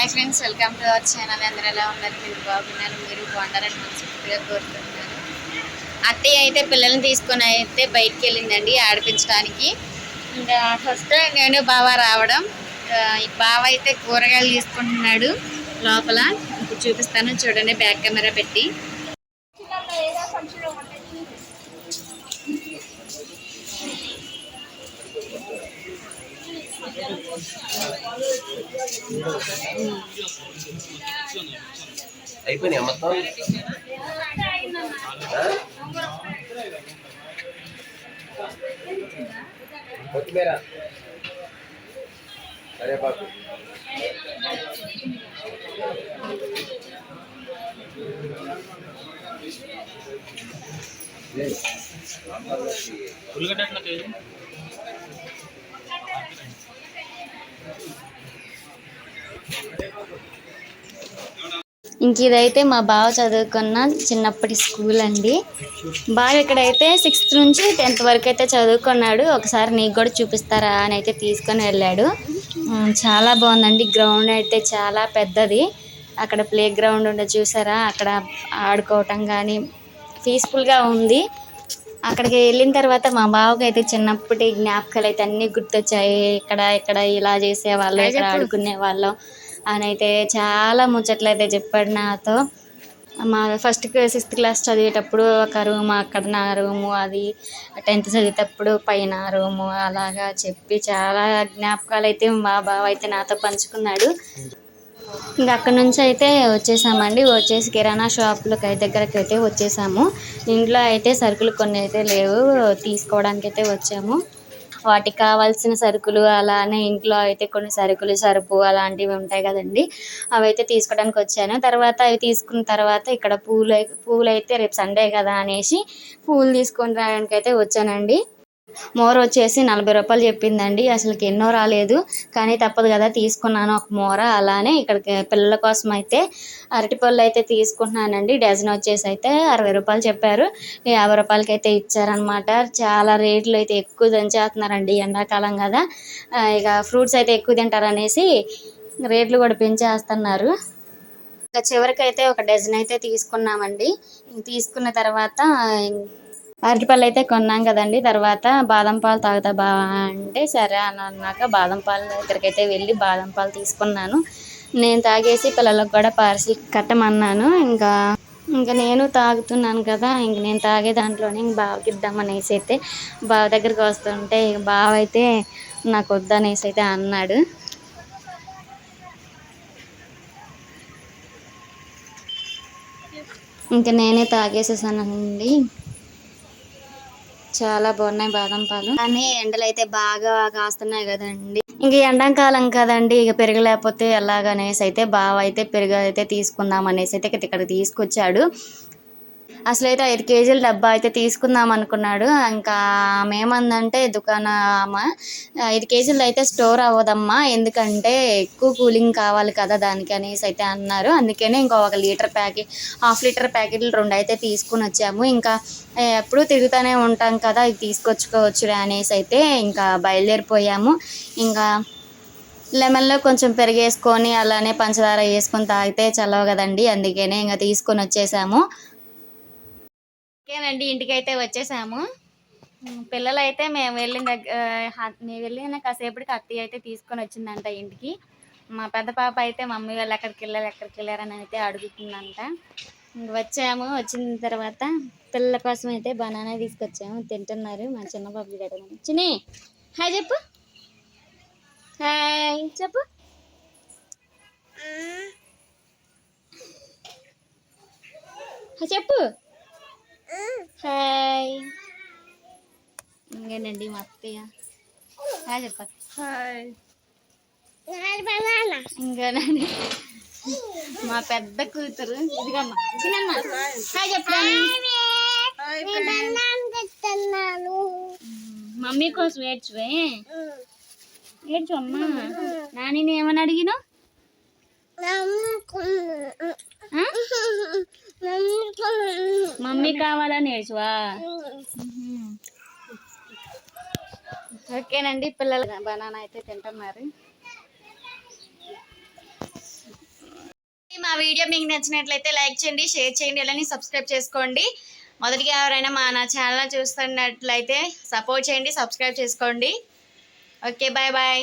Hi friends welcome to our channel. అందరూ ఎలా ఉన్నారు? మీరు బాగున్నారు? మీరు బాగున్నారని మనస్ఫూర్తిగా కోరుకుంటున్నాను. అత్తయ్య అయితే పిల్లల్ని తీసుకొని అయితే బయటికి వెళ్ళిందండి ఆడిపించడానికి. ఇంకా ఫస్ట్ నేను బావ రావడం. బావ అయితే కూరగాయలు తీసుకుంటున్నాడు లోపల. ఇప్పుడు చూపిస్తాను. చూడండి బ్యాక్ కెమెరా పెట్టి. అయిపోయినాయి మొత్తం? ఆ? కొత్తిమీర. కరివేపాకు. ఉల్లిగడ్డ ఎట్లా కేజీ ఇంక ఇదైతే మా బావ చదువుకున్న చిన్నప్పటి స్కూల్ అండి. బావ ఇక్కడైతే సిక్స్త్ నుంచి టెన్త్ వరకు అయితే చదువుకున్నాడు. ఒకసారి నీకు కూడా చూపిస్తారా అని అయితే తీసుకొని వెళ్ళాడు. చాలా బాగుందండి. గ్రౌండ్ అయితే చాలా పెద్దది. అక్కడ ప్లే గ్రౌండ్ ఉండే చూసారా? అక్కడ ఆడుకోవటం కానీ పీస్ఫుల్గా ఉంది. అక్కడికి వెళ్ళిన తర్వాత మా బావకి అయితే చిన్నప్పటి జ్ఞాపకాలు అయితే అన్నీ గుర్తొచ్చాయి. ఇక్కడ ఇక్కడ ఇలా చేసేవాళ్ళం ఇక్కడ ఆడుకునే వాళ్ళం ఆయన అయితే చాలా ముచ్చట్లు అయితే చెప్పాడు నాతో. మా ఫస్ట్ సిక్స్త్ క్లాస్ చదివేటప్పుడు ఒక రూమ్ అక్కడ నా రూము అది టెన్త్ చదివేటప్పుడు పైన రూము అలాగా చెప్పి చాలా జ్ఞాపకాలు అయితే మా బావ అయితే నాతో పంచుకున్నాడు. ఇంకా అక్కడ నుంచి అయితే వచ్చేసామండి. వచ్చేసి కిరాణా షాప్లకి అయితే దగ్గరకి అయితే వచ్చేసాము. ఇంట్లో అయితే సరుకులు కొన్ని అయితే లేవు తీసుకోవడానికి అయితే వచ్చాము. వాటికి కావాల్సిన సరుకులు అలానే ఇంట్లో అయితే కొన్ని సరుకులు సరుపు అలాంటివి ఉంటాయి కదండి. అవైతే తీసుకోవడానికి వచ్చాను. తర్వాత అవి తీసుకున్న తర్వాత ఇక్కడ పూలు పూలు అయితే రేపు సండే కదా అనేసి పూలు తీసుకొని రావడానికి అయితే వచ్చానండి. మోర వచ్చేసి నలభై రూపాయలు చెప్పిందండి. అసలుకి ఎన్నో రాలేదు. కానీ తప్పదు కదా తీసుకున్నాను ఒక మోర అలానే ఇక్కడికి పిల్లల కోసం అయితే అరటిపళ్ళు అయితే తీసుకుంటున్నానండి. డజన్ వచ్చేసి అయితే అరవై రూపాయలు చెప్పారు. యాభై రూపాయలకి అయితే ఇచ్చారనమాట చాలా రేట్లు అయితే ఎక్కువ దంచేస్తున్నారండి ఎండాకాలం కదా. ఇక ఫ్రూట్స్ అయితే ఎక్కువ తింటారు అనేసి రేట్లు కూడా పెంచేస్తున్నారు. ఇంకా చివరికైతే ఒక డజన్ అయితే తీసుకున్నామండి. తీసుకున్న తర్వాత అరటిపళ్ళు అయితే కొన్నాం కదండి. తర్వాత బాదం పాలు తాగుతా బా అంటే సరే అని అన్నాక బాదం పాలు దగ్గరికైతే వెళ్ళి బాదం పాలు తీసుకున్నాను. నేను తాగేసి పిల్లలకు కూడా పార్సిల్ కట్టమన్నాను. ఇంకా ఇంకా నేను తాగుతున్నాను కదా ఇంక నేను తాగే దాంట్లోనే ఇంక బావకి ఇద్దామనేసి అయితే బావ దగ్గరికి వస్తుంటే ఇంక బావ అయితే నాకు వద్దనేసి అయితే అన్నాడు. ఇంకా నేనే తాగేసేసానండి. చాలా బాగున్నాయి బాదం పాలు. కానీ ఎండలు అయితే బాగా కాస్తున్నాయి కదండి. ఇంక ఎండాకాలం కదండి ఇక పెరగలేకపోతే ఎలాగనేసి అయితే బావ అయితే పెరుగు అయితే తీసుకుందాం అనేసి అయితే ఇక్కడ తీసుకొచ్చాడు. అసలు అయితే ఐదు కేజీల డబ్బా అయితే తీసుకుందాం అనుకున్నాడు. ఇంకా ఆమె ఏమందంటే దుకాణ ఆమె. ఐదు కేజీలు అయితే స్టోర్ అవ్వదమ్మా. ఎందుకంటే ఎక్కువ కూలింగ్ కావాలి కదా దానికి అనేసి అయితే అన్నారు. అందుకనే ఇంకా ఒక లీటర్ ప్యాకెట్ హాఫ్ లీటర్ ప్యాకెట్లు రెండు అయితే తీసుకుని వచ్చాము. ఇంకా ఎప్పుడూ తిరుగుతూనే ఉంటాం కదా ఇది తీసుకొచ్చుకోవచ్చులే అనేసి అయితే ఇంకా బయలుదేరిపోయాము. ఇంకా లెమన్లో కొంచెం పెరిగేసుకొని అలానే పంచదార వేసుకొని తాగితే చల్లవు కదండి. అందుకనే ఇంకా తీసుకొని వచ్చేసాము. ఓకేనండి ఇంటికి అయితే వచ్చేసాము. పిల్లలు అయితే మేము వెళ్ళిన దగ్గర మేము వెళ్ళిన కాసేపటికి అత్తయ్య అయితే తీసుకొని వచ్చిందంట ఇంటికి. మా పెద్ద పాప అయితే మమ్మీ వాళ్ళు ఎక్కడికి వెళ్ళారు ఎక్కడికి వెళ్ళారని అయితే అడుగుతుందంట. వచ్చాము వచ్చిన తర్వాత పిల్లల కోసం అయితే బనానా తీసుకొచ్చాము తింటున్నారు మా చిన్న పాప చూడడం చిన్ని హాయ్ చెప్పు. హాయ్ చెప్పు. చెప్పు. హాయ్. ఇంకేనండి మా అత్తయ్య? హాయ్ చెప్పాలి హాయ్. ఇంకేనండి మా పెద్ద కూతురు. ఇదిగమ్మా చిన్నమ్మ హాయ్ చెప్పాను మమ్మీ కోసం ఏడ్చువే? ఏడ్చు అమ్మా. నాని ఏమని అడిగిన మమ్మీ కావాలని ఏడ్చువా? ఓకేనండి పిల్లలు బనానా అయితే తింటున్నారు వీడియో మీకు నచ్చినట్లయితే లైక్ చేయండి షేర్ చేయండి అలానే సబ్స్క్రైబ్ చేసుకోండి. మొదటిగా ఎవరైనా మా నా ఛానల్ చూస్తున్నట్లయితే సపోర్ట్ చేయండి సబ్స్క్రైబ్ చేసుకోండి. Okay bye bye.